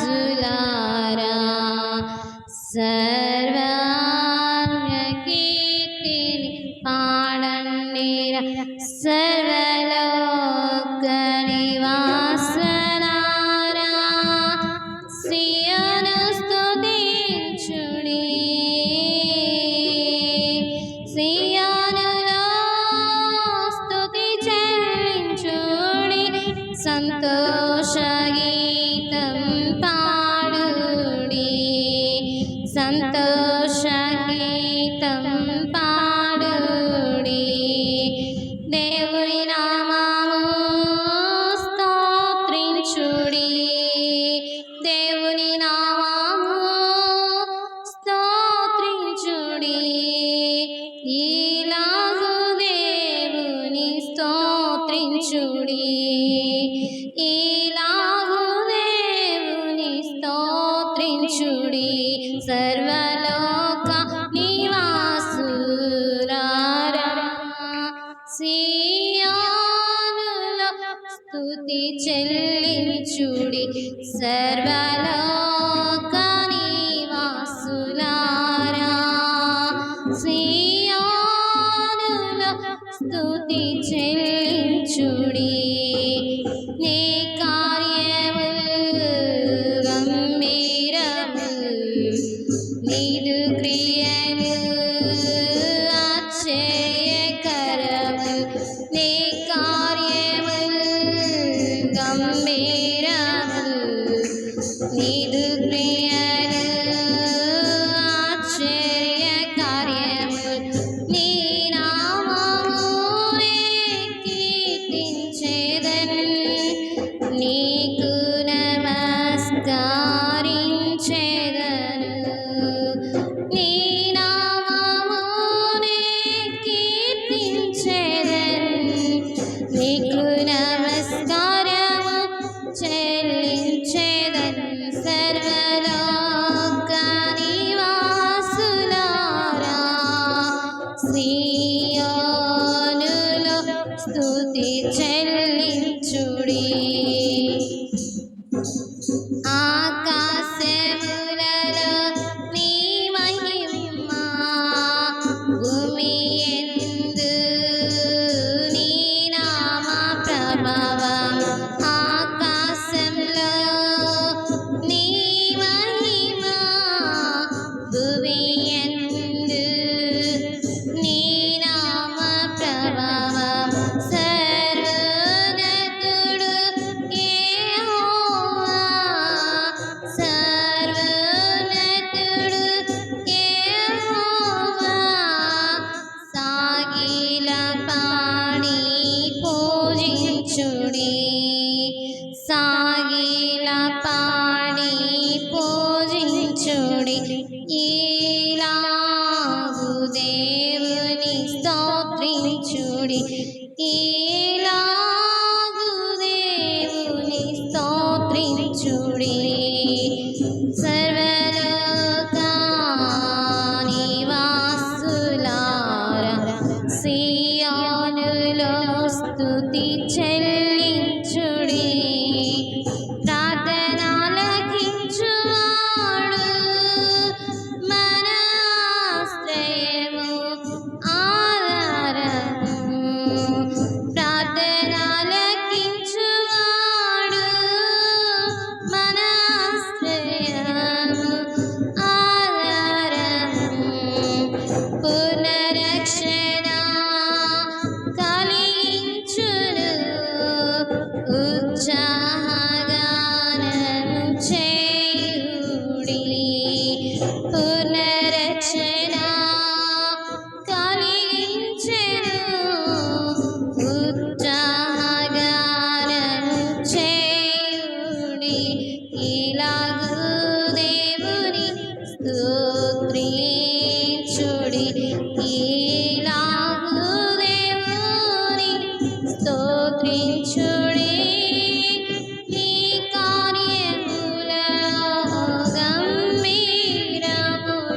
സർവരക്കനിവാസുലാരാ സർവാംഗീർത്തിനി പാടണ്ണീര സർവ సంతోషగీతం పాడుడి. సంతోషగీతం పాడుడి దేవుని నామము స్తోత్రించుడి. దేవుని నామము స్తోత్రించుడి. ఈలాగు దేవుని స్తోత్రించుడి. సర్వలోక నివాసురారా సియోనులో స్తుతి చెల్లించుడి సర్వలోక నివాసులారా సియోనులో స్తుతి చెల్లించుడి నీ గంభీరము నీదు క్రియలు ఆశ్చర్యకార్యము నీ నామమునే కీర్తించేదను నీకు నమస్కరించేదను పూజించుడి ఈలాగు దేవుని స్తోత్రించుడి ఈలాగు creature.